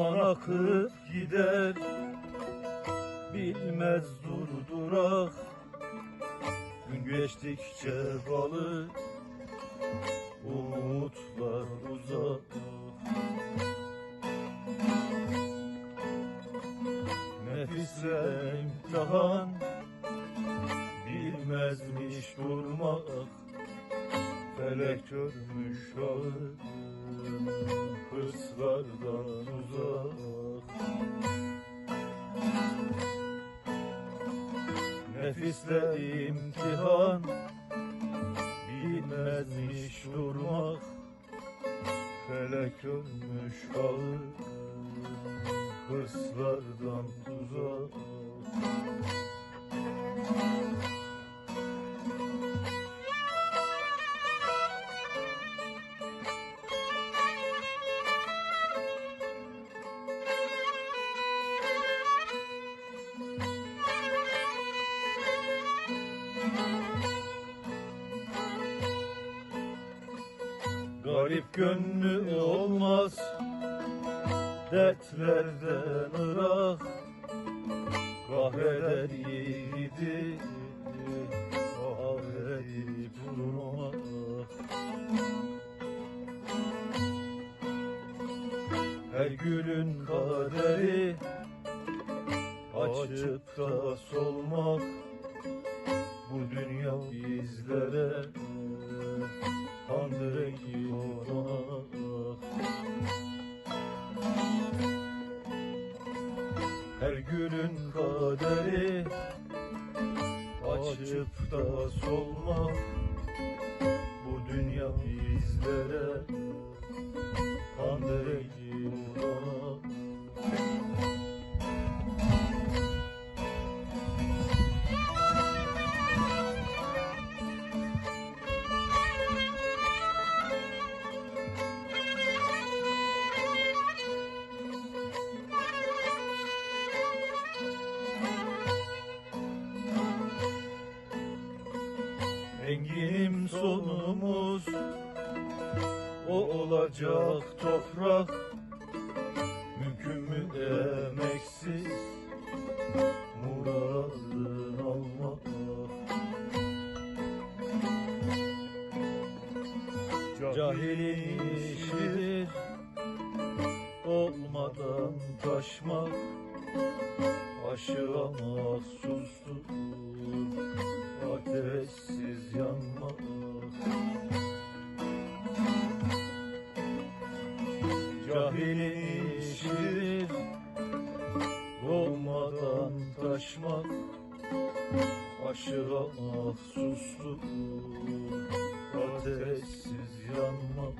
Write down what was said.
akıp gider. Bilmez durdurak Gün geçtikçe kalır. Umutlar uzak. Nefisle imtihan. Bilmezmiş durmak. Felek görmüş ağır Hırslardan uzak. Nefisle imtihan Bilmezmiş durmak. Felek ölmüş ağır Hırslardan uzak Garip gönlü olmaz. Dertlerden ırak. Kahreder yiğidi Kahredip durmak Her gülün kaderi Açıp da solmak. Bu dünya bizlere Her günün kaderi Açıp da solmak. Bu dünya bizlere Enginim sonumuz. O olacak toprak. Mümkün mü emeksiz? Muradın almak Cahilin işidir. Olmadan taşmak. Aşığa mahsustur. Ateşsiz Cahilin işidir Olmadan taşmak Aşığa mahsustur. Ateşsiz yanmak